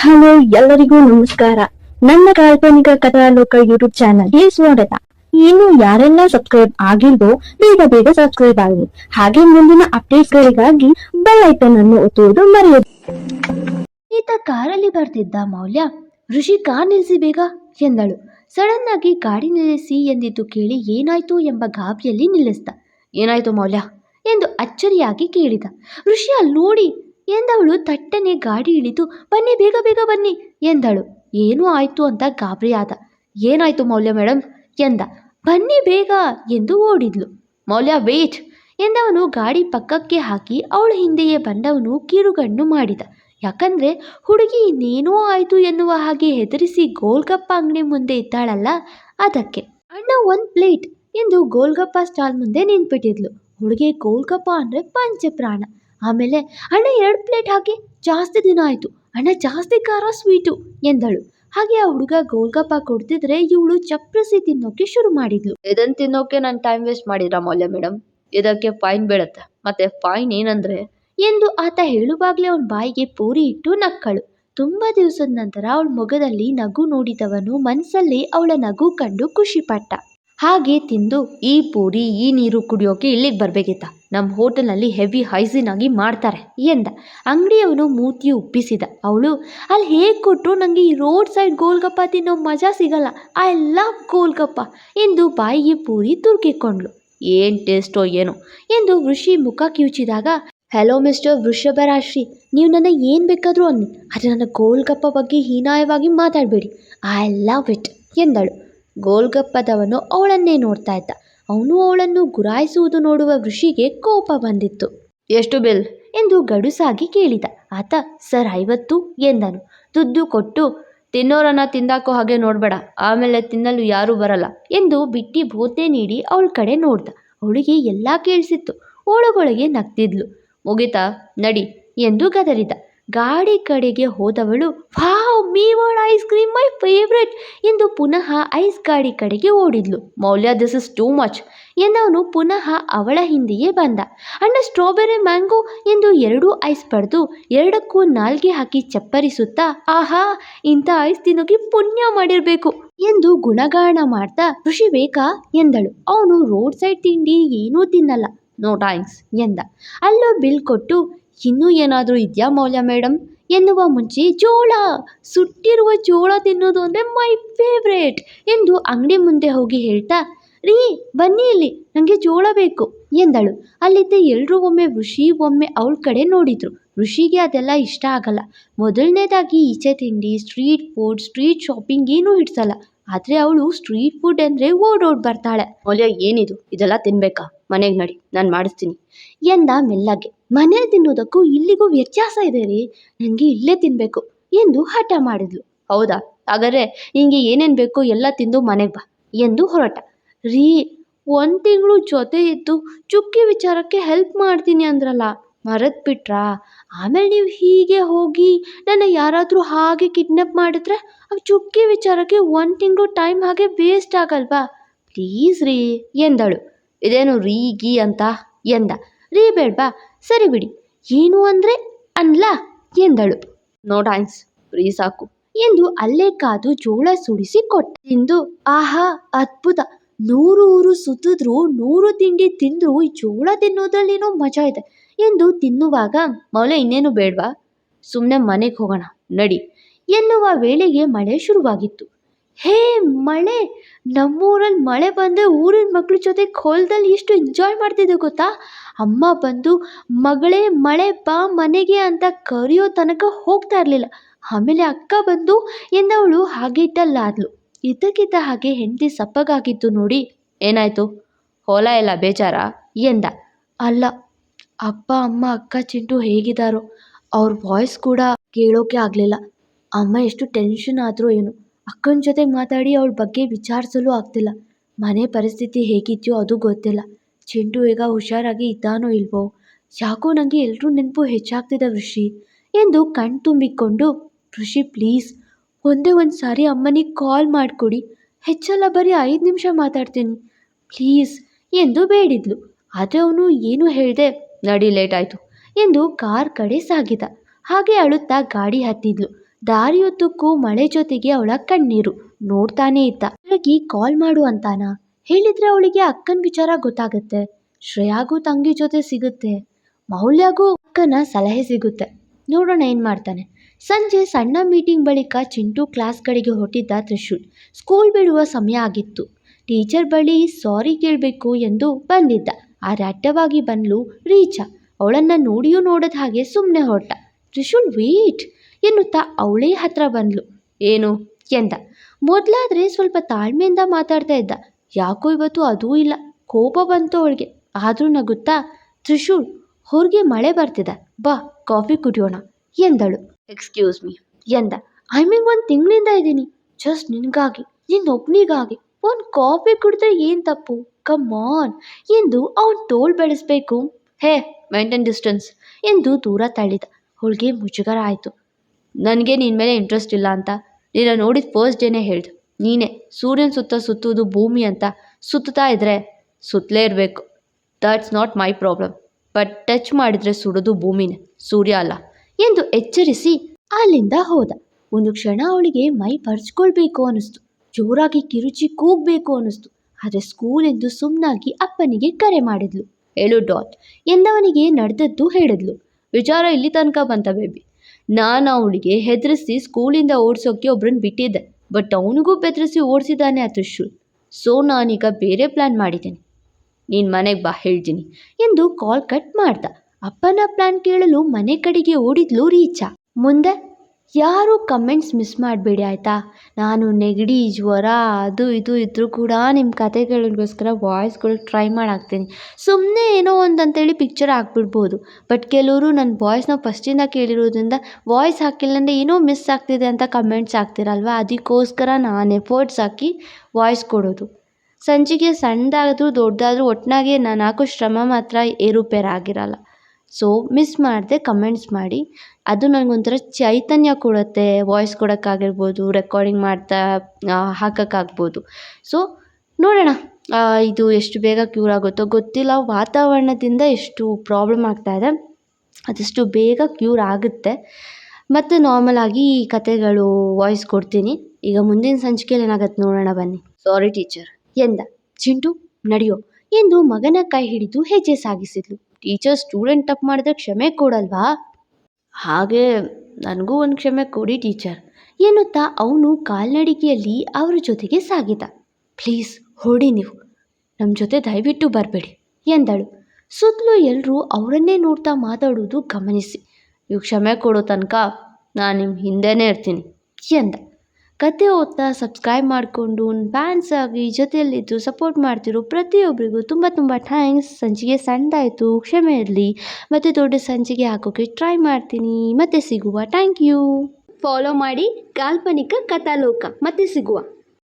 Hello, ಎಲ್ಲರಿಗೂ ನಮಸ್ಕಾರ. ನನ್ನ ಕಾಲ್ಪನಿಕ ಕಥಾಲೋಕ ಯೂಟ್ಯೂಬ್ ಚಾನಲ್ಗೆ ಸ್ವಾಗತ. ಇನ್ನು ಯಾರೆಲ್ಲ ಸಬ್ಸ್ಕ್ರೈಬ್ ಆಗಿಲ್ವೋ, ಬೇಗ ಬೇಗ ಸಬ್ಸ್ಕ್ರೈಬ್ ಆಗಿ ಹಾಗೆ ಮುಂದಿನ ಅಪ್ಡೇಟ್ ಗಳಿಗಾಗಿ ಬೆಲ್ ಐಕನ್ ಅನ್ನು ಒತ್ತುವುದು ಮರೆಯದು. ಈತ ಕಾರಲ್ಲಿ ಬರ್ತಿದ್ದ ಮೌಲ್ಯ, ಋಷಿ ಕಾರ್ ನಿಲ್ಲಿಸಿ ಬೇಗ, ಎಂದಳು. ಸಡನ್ ಆಗಿ ಗಾಡಿ ನಿಲ್ಲಿಸಿ ಎಂದಿದ್ದು ಕೇಳಿ ಏನಾಯ್ತು ಎಂಬ ಗಾಬಿಯಲ್ಲಿ ನಿಲ್ಲಿಸ್ದ. ಏನಾಯ್ತು ಮೌಲ್ಯ? ಎಂದು ಅಚ್ಚರಿಯಾಗಿ ಕೇಳಿದ. ಋಷಿ ಅಲ್ಲೋಡಿ ಎಂದವಳು ತಟ್ಟನೆ ಗಾಡಿ ಇಳಿದು, ಬನ್ನಿ, ಬೇಗ ಬೇಗ ಬನ್ನಿ ಎಂದಳು. ಏನೂ ಆಯಿತು ಅಂತ ಗಾಬರಿಯಾದ ಏನಾಯ್ತು ಮೌಲ್ಯ ಮೇಡಮ್ ಎಂದ. ಬನ್ನಿ, ಬೇಗ ಎಂದು ಓಡಿದ್ಲು. ಮೌಲ್ಯ, ವೇಟ್ ಎಂದವನು ಗಾಡಿ ಪಕ್ಕಕ್ಕೆ ಹಾಕಿ ಅವಳ ಹಿಂದೆಯೇ ಬಂದವನು ಕಿರುಗಣ್ಣು ಮಾಡಿದ. ಯಾಕಂದ್ರೆ ಹುಡುಗಿ ಇನ್ನೇನೋ ಆಯಿತು ಎನ್ನುವ ಹಾಗೆ ಹೆದರಿಸಿ ಗೋಲ್ಗಪ್ಪ ಅಂಗಡಿ ಮುಂದೆ ಇದ್ದಾಳಲ್ಲ ಅದಕ್ಕೆ. ಅಣ್ಣ, ಒಂದು ಪ್ಲೇಟ್ ಎಂದು ಗೋಲ್ಗಪ್ಪ ಸ್ಟಾಲ್ ಮುಂದೆ ನಿಂತ್ಬಿಟ್ಟಿದ್ಲು. ಹುಡುಗಿ ಗೋಲ್ಗಪ್ಪ ಅಂದರೆ ಪಂಚಪ್ರಾಣ. ಆಮೇಲೆ ಅಣ್ಣ ಎರಡು ಪ್ಲೇಟ್ ಹಾಕಿ ಜಾಸ್ತಿ ದಿನ ಆಯಿತು. ಅಣ್ಣ ಜಾಸ್ತಿ ಖಾರ ಸ್ವೀಟು ಎಂದಳು. ಹಾಗೆ ಆ ಹುಡುಗ ಗೋಲ್ಗಪ್ಪ ಕೊಡ್ತಿದ್ರೆ ಇವಳು ಚಪ್ರಸಿ ತಿನ್ನೋಕೆ ಶುರು ಮಾಡಿದ್ಲು. ಇದನ್ನು ತಿನ್ನೋಕೆ ನಾನು ಟೈಮ್ ವೇಸ್ಟ್ ಮಾಡಿದ್ರ ಮೌಲ್ಯ ಮೇಡಮ್ ಇದಕ್ಕೆ ಫೈನ್ ಬೀಳುತ್ತೆ. ಮತ್ತೆ ಫೈನ್ ಏನಂದ್ರೆ? ಎಂದು ಆತ ಹೇಳುವಾಗಲೇ ಅವನ ಬಾಯಿಗೆ ಪೂರಿ ಇಟ್ಟು ನಕ್ಕಳು. ತುಂಬ ದಿವಸದ ನಂತರ ಅವಳ ಮೊಗದಲ್ಲಿ ನಗು ನೋಡಿದವನು ಮನಸ್ಸಲ್ಲಿ ಅವಳ ನಗು ಕಂಡು ಖುಷಿಪಟ್ಟ. ಹಾಗೆ ತಿಂದು ಈ ಪೂರಿ, ಈ ನೀರು ಕುಡಿಯೋಕೆ ಇಲ್ಲಿಗೆ ಬರಬೇಕಿತ್ತ ನಮ್ಮ ಹೋಟೆಲ್ನಲ್ಲಿ ಹೆವಿ ಹೈಜಿನ್ ಆಗಿ ಮಾಡ್ತಾರೆ, ಎಂದ. ಅಂಗಡಿಯವನು ಮೂತಿ ಉಪ್ಪಿಸಿದ. ಅವಳು, ಅಲ್ಲಿ ಹೇಗೆ ಕೊಟ್ಟರು ನನಗೆ ಈ ರೋಡ್ ಸೈಡ್ ಗೋಲ್ಗಪ್ಪ ತಿನ್ನೋ ಮಜಾ ಸಿಗಲ್ಲ, ಐ ಲವ್ ಗೋಲ್ಗಪ್ಪ ಎಂದು ಬಾಯಿಗೆ ಪೂರಿ ತುರ್ಕಿಕೊಂಡ್ಳು. ಏನು ಟೇಸ್ಟೋ ಏನೋ ಎಂದು ಋಷಿ ಮುಖ ಕಿವುಚಿದಾಗ, ಹಲೋ ಮಿಸ್ಟರ್ ವೃಷಭರಾಶಿ, ನೀವು ನನ್ನ ಏನು ಬೇಕಾದರೂ ಅನ್ನಿ, ಆದರೆ ನನ್ನ ಗೋಲ್ಗಪ್ಪ ಬಗ್ಗೆ ಹೀನಾಯವಾಗಿ ಮಾತಾಡಬೇಡಿ, ಐ ಲವ್ ಇಟ್ ಎಂದಳು. ಗೋಲ್ಗಪ್ಪದವನು ಅವಳನ್ನೇ ನೋಡ್ತಾ ಇದ್ದ. ಅವನು ಅವಳನ್ನು ಗುರಾಯಿಸುವುದು ನೋಡುವ ಋಷಿಗೆ ಕೋಪ ಬಂದಿತ್ತು. ಎಷ್ಟು ಬಿಲ್? ಎಂದು ಗಡುಸಾಗಿ ಕೇಳಿದ. ಆತ ಸರ್ ಐವತ್ತು ಎಂದನು. ದುಡ್ಡು ಕೊಟ್ಟು ತಿನ್ನೋರನ್ನ ತಿಂದಾಕೋ ಹಾಗೆ ನೋಡಬೇಡ. ಆಮೇಲೆ ತಿನ್ನಲು ಯಾರೂ ಬರಲ್ಲ ಎಂದು ಬಿಟ್ಟಿ ಭೂತೆ ನೀಡಿ ಅವಳ ಕಡೆ ನೋಡ್ದ. ಅವಳಿಗೆ ಎಲ್ಲ ಕೇಳಿಸಿತ್ತು. ಒಳಗೊಳಗೆ ನಗ್ತಿದ್ಲು. ಮುಗಿತಾ ನಡಿ ಎಂದು ಗದರಿದ. ಗಾಡಿ ಕಡೆಗೆ ಹೋದವಳು, ವಾವ್ ಮೀವಾಡ್ ಐಸ್ ಕ್ರೀಮ್ ಮೈ ಫೇವ್ರೆಟ್ ಎಂದು ಪುನಃ ಐಸ್ ಗಾಡಿ ಕಡೆಗೆ ಓಡಿದ್ಲು. Maulya this is too much ಎಂದವನು ಪುನಃ ಅವಳ ಹಿಂದೆಯೇ ಬಂದ. ಅಣ್ಣ ಸ್ಟ್ರಾಬೆರಿ ಮ್ಯಾಂಗೋ ಎಂದು ಎರಡೂ ಐಸ್ ಪಡೆದು ಎರಡಕ್ಕೂ ನಾಲ್ಗೆ ಹಾಕಿ ಚಪ್ಪರಿಸುತ್ತಾ, ಆಹಾ, ಇಂಥ ಐಸ್ ತಿನ್ನೋಕೆ ಪುಣ್ಯ ಮಾಡಿರಬೇಕು ಎಂದು ಗುಣಗಾನ ಮಾಡ್ತಾ, ಋಷಿ ಬೇಕಾ? ಎಂದಳು. ಅವನು ರೋಡ್ ಸೈಡ್ ತಿಂಡಿ ಏನೂ ತಿನ್ನಲ್ಲ. ನೋ ಥ್ಯಾಂಕ್ಸ್ ಎಂದ. ಅಲ್ಲೋ ಬಿಲ್ ಕೊಟ್ಟು ಇನ್ನೂ ಏನಾದರೂ ಇದೆಯಾ ಮೌಲ್ಯ ಮೇಡಮ್ ಎನ್ನುವ ಮುಂಚೆ ಜೋಳ ಸುಟ್ಟಿರುವ ಜೋಳ ತಿನ್ನೋದು ಅಂದರೆ ಮೈ ಫೇವ್ರೇಟ್ ಎಂದು ಅಂಗಡಿ ಮುಂದೆ ಹೋಗಿ ಹೇಳ್ತಾ ರೀ ಬನ್ನಿ ಇಲ್ಲಿ ನನಗೆ ಜೋಳ ಬೇಕು ಎಂದಳು. ಅಲ್ಲಿದ್ದ ಎಲ್ಲರೂ ಒಮ್ಮೆ ಋಷಿ ಒಮ್ಮೆ ಅವಳ ಕಡೆ ನೋಡಿದ್ರು. ಋಷಿಗೆ ಅದೆಲ್ಲ ಇಷ್ಟ ಆಗಲ್ಲ. ಮೊದಲನೇದಾಗಿ ಈಚೆ ತಿಂಡಿ ಸ್ಟ್ರೀಟ್ ಫುಡ್ ಸ್ಟ್ರೀಟ್ ಶಾಪಿಂಗ್ ಏನೂ ಹಿಡ್ಸಲ್ಲ ಆದರೆ ಅವಳು ಸ್ಟ್ರೀಟ್ ಫುಡ್ ಅಂದರೆ ಓಡೋಡ್ ಬರ್ತಾಳೆ. ಮೌಲ್ಯ ಏನಿದು? ಇದೆಲ್ಲ ತಿನ್ಬೇಕಾ? ಮನೆಗೆ ನಡಿ ನಾನು ಮಾಡಿಸ್ತೀನಿ ಎಂದ ಮೆಲ್ಲಗೆ. ಮನೇಲಿ ತಿನ್ನೋದಕ್ಕೂ ಇಲ್ಲಿಗೂ ವ್ಯತ್ಯಾಸ ಇದೆ ರೀ. ನನಗೆ ಇಲ್ಲೇ ತಿನ್ನಬೇಕು ಎಂದು ಹಠ ಮಾಡಿದ್ಲು. ಹೌದಾ? ಹಾಗಾದರೆ ನಿಂಗೆ ಏನೇನು ಬೇಕೋ ಎಲ್ಲ ತಿಂದು ಮನೆಗೆ ಬಾ ಎಂದು ಹೊರಟ. ರೀ, ಒಂದು ತಿಂಗಳು ಜೊತೆ ಇದ್ದು ಚುಕ್ಕಿ ವಿಚಾರಕ್ಕೆ ಹೆಲ್ಪ್ ಮಾಡ್ತೀನಿ ಅಂದ್ರಲ್ಲ, ಮರೆತು ಬಿಟ್ರಾ? ಆಮೇಲೆ ನೀವು ಹೀಗೆ ಹೋಗಿ ನನ್ನ ಯಾರಾದರೂ ಹಾಗೆ ಕಿಡ್ನಾಪ್ ಮಾಡಿದ್ರೆ ಆ ಚುಕ್ಕಿ ವಿಚಾರಕ್ಕೆ ಒಂದು ತಿಂಗಳು ಟೈಮ್ ಹಾಗೆ ವೇಸ್ಟ್ ಆಗಲ್ವಾ? ಪ್ಲೀಸ್ ರೀ, ಎಂದಳು. ಇದೇನು ರೀ, ಗೀ ಅಂತ ಎಂದ. ರೀ, ಬೇಡ್ವಾ? ಸರಿ ಬಿಡಿ. ಏನು ಅಂದರೆ ಅನ್ಲ? ಎಂದಳು. ನೋ ಡ್ಯಾನ್ಸ್ ಪ್ರೀ ಸಾಕು ಎಂದು ಅಲ್ಲೇ ಕಾದು ಜೋಳ ಸುಡಿಸಿ ಕೊಟ್ಟ. ತಿಂದು, ಆಹಾ, ಅದ್ಭುತ. ನೂರು ಊರು ಸುತ್ತಿದ್ರು ನೂರು ತಿಂಡಿ ತಿಂದರೂ ಜೋಳ ತಿನ್ನೋದ್ರಲ್ಲೇನೋ ಮಜಾ ಇದೆ ಎಂದು ತಿನ್ನುವಾಗ, ಮೌಲ್ಯ ಇನ್ನೇನು ಬೇಡ್ವಾ? ಸುಮ್ಮನೆ ಮನೆಗೆ ಹೋಗೋಣ, ನಡಿ. ಎನ್ನುವ ವೇಳೆಗೆ ಮಳೆ ಶುರುವಾಗಿತ್ತು. ಹೇ ಮಳೆ! ನಮ್ಮೂರಲ್ಲಿ ಮಳೆ ಬಂದರೆ ಊರಿನ ಮಕ್ಕಳ ಜೊತೆ ಹೊಲದಲ್ಲಿ ಎಷ್ಟು ಎಂಜಾಯ್ ಮಾಡ್ತಿದ್ದೆ ಗೊತ್ತಾ? ಅಮ್ಮ ಬಂದು, ಮಗಳೇ, ಮಳೆ ಬಾ ಮನೆಗೆ ಅಂತ ಕರೆಯೋ ತನಕ ಹೋಗ್ತಾ ಇರಲಿಲ್ಲ. ಆಮೇಲೆ ಅಕ್ಕ ಬಂದು ಎಂದವಳು ಹಾಗೆ ಇದ್ದಲ್ಲಾದ್ಲು ಇದ್ದಕ್ಕಿದ್ದ ಹಾಗೆ ಹೆಂಡತಿ ಸಪ್ಪಗಾಗಿದ್ದು ನೋಡಿ. ಏನಾಯ್ತು? ಹೊಲ ಎಲ್ಲ ಬೇಜಾರ? ಎಂದ. ಅಲ್ಲ, ಅಪ್ಪ, ಅಮ್ಮ, ಅಕ್ಕ, ಚಿಂಟು ಹೇಗಿದ್ದಾರೋ ಅವ್ರ ವಾಯ್ಸ್ ಕೂಡ ಕೇಳೋಕೆ ಆಗಲಿಲ್ಲ. ಅಮ್ಮ ಎಷ್ಟು ಟೆನ್ಷನ್ ಆದರೂ ಏನು, ಅಕ್ಕನ ಜೊತೆ ಮಾತಾಡಿ ಅವಳ ಬಗ್ಗೆ ವಿಚಾರಿಸಲು ಆಗ್ತಿಲ್ಲ. ಮನೆ ಪರಿಸ್ಥಿತಿ ಹೇಗಿದೆಯೋ ಅದು ಗೊತ್ತಿಲ್ಲ. ಚಿಂಟು ಈಗ ಹುಷಾರಾಗಿ ಇದ್ದಾನೋ ಇಲ್ವೋ? ಯಾಕೋ ನನಗೆ ಎಲ್ಲರೂ ನೆನಪು ಹೆಚ್ಚಾಗ್ತಿದೆ ಋಷಿ ಎಂದು ಕಣ್ ತುಂಬಿಕೊಂಡು ಋಷಿ ಪ್ಲೀಸ್ ಒಂದೇ ಒಂದು ಸಾರಿ ಅಮ್ಮನಿಗೆ ಕಾಲ್ ಮಾಡಿಕೊಡಿ. ಹೆಚ್ಚಲ್ಲ ಬರೀ ಐದು ನಿಮಿಷ ಮಾತಾಡ್ತೀನಿ. ಪ್ಲೀಸ್ ಎಂದು ಬೇಡಿದ್ಲು. ಆದರೆ ಅವನು ಏನು ಹೇಳಿದೆ? ನಡಿ ಲೇಟ್ ಆಯಿತು ಎಂದು ಕಾರ್ ಕಡೆ ಸಾಗಿದ. ಹಾಗೆ ಅಳುತ್ತಾ ಗಾಡಿ ಹತ್ತಿದ್ಲು. ದಾರಿಯುದ್ದಕ್ಕೂ ಮಳೆ ಜೊತೆಗೆ ಅವಳ ಕಣ್ಣೀರು ನೋಡ್ತಾನೇ ಇದ್ದ. ಹಾಗಾಗಿ ಕಾಲ್ ಮಾಡು ಅಂತಾನ? ಹೇಳಿದ್ರೆ ಅವಳಿಗೆ ಅಕ್ಕನ ವಿಚಾರ ಗೊತ್ತಾಗುತ್ತೆ. ಶ್ರೇಯಾಗೂ ತಂಗಿ ಜೊತೆ ಸಿಗುತ್ತೆ. ಮೌಲ್ಯಗೂ ಅಕ್ಕನ ಸಲಹೆ ಸಿಗುತ್ತೆ. ನೋಡೋಣ ಏನು ಮಾಡ್ತಾನೆ. ಸಂಜೆ ಸಣ್ಣ ಮೀಟಿಂಗ್ ಬಳಿಕ ಚಿಂಟು ಕ್ಲಾಸ್ ಕಡೆಗೆ ಹೊರಟಿದ್ದ ತ್ರಿಶೂಲ್. ಸ್ಕೂಲ್ ಬಿಡುವ ಸಮಯ ಆಗಿತ್ತು. ಟೀಚರ್ ಬಳಿ ಸಾರಿ ಕೇಳಬೇಕು ಎಂದು ಬಂದಿದ್ದ. ಆ ರಾಟ್ಯವಾಗಿ ಬಂದ್ಲು ರೀಚ. ಅವಳನ್ನು ನೋಡಿಯೂ ನೋಡದ ಹಾಗೆ ಸುಮ್ಮನೆ ಹೊರಟ. ತ್ರಿಶೂಲ್ ವೇಟ್ ಎನ್ನುತ್ತಾ ಅವಳೇ ಹತ್ರ ಬಂದ್ಲು. ಏನು? ಎಂದ. ಮೊದಲಾದರೆ ಸ್ವಲ್ಪ ತಾಳ್ಮೆಯಿಂದ ಮಾತಾಡ್ತಾ ಇದ್ದ. ಯಾಕೋ ಇವತ್ತು ಅದೂ ಇಲ್ಲ. ಕೋಪ ಬಂತು ಅವಳಿಗೆ. ಆದರೂ ನಗುತ್ತಾ ತ್ರಿಶೂಲ್ ಹೊರಗೆ ಮಳೆ ಬರ್ತಿದೆ. ಬಾ ಕಾಫಿ ಕುಡಿಯೋಣ ಎಂದಳು. ಎಕ್ಸ್ಕ್ಯೂಸ್ ಮೀ ಎಂದ. ಐ ಮೀನ್ ಒಂದು ತಿಂಗಳಿಂದ ಇದ್ದೀನಿ. ಜಸ್ಟ್ ನಿನಗಾಗಿ ನಿನ್ನ ನಿನ್ನೊಬ್ನಿಗಾಗಿ ಒಂದು ಕಾಫಿ ಕುಡಿದ್ರೆ ಏನು ತಪ್ಪು? ಕಮ್ ಆನ್ ಎಂದು ಅವನು ತೋಳು ಬೆಳೆಸ್ಬೇಕು. ಹೇ ಮೇಂಟೈನ್ ಡಿಸ್ಟೆನ್ಸ್ ಎಂದು ದೂರ ತಳ್ಳಿದ. ಅವಳಿಗೆ ಮುಜುಗರ ಆಯಿತು. ನನಗೆ ನಿನ್ನ ಮೇಲೆ ಇಂಟ್ರೆಸ್ಟ್ ಇಲ್ಲ ಅಂತ. ನೀನು ನೋಡಿದ ಫಸ್ಟ್ ಡೇನೇ ಹೇಳ್ದೆ. ನೀನೇ, ಸೂರ್ಯನ ಸುತ್ತ ಸುತ್ತುವುದು ಭೂಮಿ ಅಂತ. ಸುತ್ತುತ್ತಾ ಇದ್ರೆ ಸುತ್ತಲೇ ಇರಬೇಕು. That's not my problem but touch ಮಾಡಿದರೆ ಸುಡೋದು ಭೂಮಿನೇ, ಸೂರ್ಯ ಅಲ್ಲ ಎಂದು ಎಚ್ಚರಿಸಿ ಅಲ್ಲಿಂದ ಹೋದ. ಒಂದು ಕ್ಷಣ ಅವಳಿಗೆ ಮೈ ಪರ್ಚ್ಕೊಳ್ಬೇಕು ಅನ್ನಿಸ್ತು. ಜೋರಾಗಿ ಕಿರುಚಿ ಕೂಗಬೇಕು ಅನ್ನಿಸ್ತು. ಆದರೆ ಸ್ಕೂಲ್ ಎಂದು ಸುಮ್ಮನಾಗಿ ಅಪ್ಪನಿಗೆ ಕರೆ ಮಾಡಿದ್ಲು. ಹೇಳು ಡಾಟ್ ಎಂದವನಿಗೆ ನಡೆದದ್ದು ಹೇಳಿದ್ಲು. ವಿಚಾರ ಇಲ್ಲಿ ತನಕ ಬಂತ ಬೇಬಿ ನಾನು ಅವಳಿಗೆ ಹೆದರಿಸಿ ಸ್ಕೂಲಿಂದ ಓಡಿಸೋಕ್ಕೆ ಒಬ್ರನ್ನ ಬಿಟ್ಟಿದ್ದೆ. ಬಟ್ ಅವನಿಗೂ ಬೆದರಿಸಿ ಓಡಿಸಿದ್ದಾನೆ ಆ ತ್ರಿಶೂಲ್ ಸೊ ನಾನೀಗ ಬೇರೆ ಪ್ಲ್ಯಾನ್ ಮಾಡಿದ್ದೇನೆ. ನೀನು ಮನೆಗೆ ಬಾ, ಹೇಳ್ತೀನಿ. ಎಂದು ಕಾಲ್ ಕಟ್ ಮಾಡ್ದ. ಅಪ್ಪನ ಪ್ಲಾನ್ ಕೇಳಲು ಮನೆ ಕಡೆಗೆ ಓಡಿದ್ಲು ರೀಚಾ. ಮುಂದೆ ಯಾರು ಕಮೆಂಟ್ಸ್ ಮಿಸ್ ಮಾಡಬೇಡಿ ಆಯಿತಾ? ನಾನು ನೆಗಡಿ, ಜ್ವರ, ಅದು ಇದು ಇದ್ದರೂ ಕೂಡ ನಿಮ್ಮ ಕತೆಗಳಿಗೋಸ್ಕರ ವಾಯ್ಸ್ಗಳು ಟ್ರೈ ಮಾಡಾಕ್ತೀನಿ. ಸುಮ್ಮನೆ ಏನೋ ಒಂದು ಅಂತೇಳಿ ಪಿಕ್ಚರ್ ಹಾಕ್ಬಿಡ್ಬೋದು. ಬಟ್ ಕೆಲವರು ನನ್ನ ವಾಯ್ಸ್ನ ಫಸ್ಟಿಂದ ಕೇಳಿರೋದ್ರಿಂದ ವಾಯ್ಸ್ ಹಾಕಿಲ್ಲ ಅಂದರೆ ಏನೋ ಮಿಸ್ ಆಗ್ತಿದೆ ಅಂತ ಕಮೆಂಟ್ಸ್ ಹಾಕ್ತಿರಲ್ವ? ಅದಕ್ಕೋಸ್ಕರ ನಾನು ಎಫರ್ಟ್ಸ್ ಹಾಕಿ ವಾಯ್ಸ್ ಕೊಡೋದು. ಸಂಜೆಗೆ ಸಣ್ಣದಾದರೂ ದೊಡ್ಡದಾದರೂ ಒಟ್ಟಿನಾಗೆ ನಾನು ಹಾಕೋ ಶ್ರಮ ಮಾತ್ರ ಏರುಪೇರಾಗಿರಲ್ಲ. ಸೊ ಮಿಸ್ ಮಾಡದೆ ಕಮೆಂಟ್ಸ್ ಮಾಡಿ. ಅದು ನನಗೊಂಥರ ಚೈತನ್ಯ ಕೊಡುತ್ತೆ ವಾಯ್ಸ್ ಕೊಡೋಕ್ಕಾಗಿರ್ಬೋದು ರೆಕಾರ್ಡಿಂಗ್ ಮಾಡ್ತಾ ಹಾಕೋಕ್ಕಾಗ್ಬೋದು. ಸೊ ನೋಡೋಣ ಇದು ಎಷ್ಟು ಬೇಗ ಕ್ಯೂರ್ ಆಗುತ್ತೋ. ಗೊತ್ತಿಲ್ಲ, ವಾತಾವರಣದಿಂದ ಎಷ್ಟು ಪ್ರಾಬ್ಲಮ್ ಆಗ್ತಾ ಇದೆ. ಅದೆಷ್ಟು ಬೇಗ ಕ್ಯೂರ್ ಆಗುತ್ತೆ. ಮತ್ತು ನಾರ್ಮಲ್ ಆಗಿ ಈ ಕತೆಗಳು ವಾಯ್ಸ್ ಕೊಡ್ತೀನಿ. ಈಗ ಮುಂದಿನ ಸಂಚಿಕೆಯಲ್ಲಿ ಏನಾಗತ್ತೆ ನೋಡೋಣ ಬನ್ನಿ. ಸಾರಿ ಟೀಚರ್ ಎಂದ, ಚಿಂಟು, ನಡೆಯೋ. ಎಂದು ಮಗನ ಕೈ ಹಿಡಿದು ಹೆಜ್ಜೆ ಸಾಗಿಸಿದ್ಲು. ಟೀಚರ್ ಸ್ಟೂಡೆಂಟ್ ತಪ್ಪು ಮಾಡಿದ್ರೆ ಕ್ಷಮೆ ಕೊಡಲ್ವಾ? ಹಾಗೆ ನನಗೂ ಒಂದು ಕ್ಷಮೆ ಕೊಡಿ, ಟೀಚರ್. ಎನ್ನುತ್ತಾ ಅವನು ಕಾಲ್ನಡಿಗೆಯಲ್ಲಿ ಅವರ ಜೊತೆಗೆ ಸಾಗಿದ. ಪ್ಲೀಸ್ ಹೊರಡಿ ನೀವು. ನಮ್ಮ ಜೊತೆ ದಯವಿಟ್ಟು ಬರಬೇಡಿ, ಎಂದಳು. ಸುತ್ತಲೂ ಎಲ್ಲರೂ ಅವರನ್ನೇ ನೋಡ್ತಾ ಮಾತಾಡೋದು ಗಮನಿಸಿ. ನೀವು ಕ್ಷಮೆ ಕೊಡೋ ತನಕ ನಾನು ನಿಮ್ಮ ಹಿಂದೆನೇ ಇರ್ತೀನಿ, ಎಂದ. ಕತೆ ಓದ್ತಾ ಸಬ್ಸ್ಕ್ರೈಬ್ ಮಾಡಿಕೊಂಡು ಫ್ಯಾನ್ಸ್ ಆಗಿ ಜೊತೆಯಲ್ಲಿದ್ದು ಸಪೋರ್ಟ್ ಮಾಡ್ತಿರೋ ಪ್ರತಿಯೊಬ್ಬರಿಗೂ ತುಂಬ ತುಂಬ ಥ್ಯಾಂಕ್ಸ್ ಸಂಚಿಗೆ ಸಣ್ಣದಾಯಿತು ಕ್ಷಮೆ ಇರಲಿ. ಮತ್ತು ದೊಡ್ಡ ಸಂಚಿಗೆ ಹಾಕೋಕ್ಕೆ ಟ್ರೈ ಮಾಡ್ತೀನಿ. ಮತ್ತೆ ಸಿಗುವ. ಥ್ಯಾಂಕ್ ಯು ಫಾಲೋ ಮಾಡಿ ಕಾಲ್ಪನಿಕ ಕಥಾಲೋಕ. ಮತ್ತೆ ಸಿಗುವ.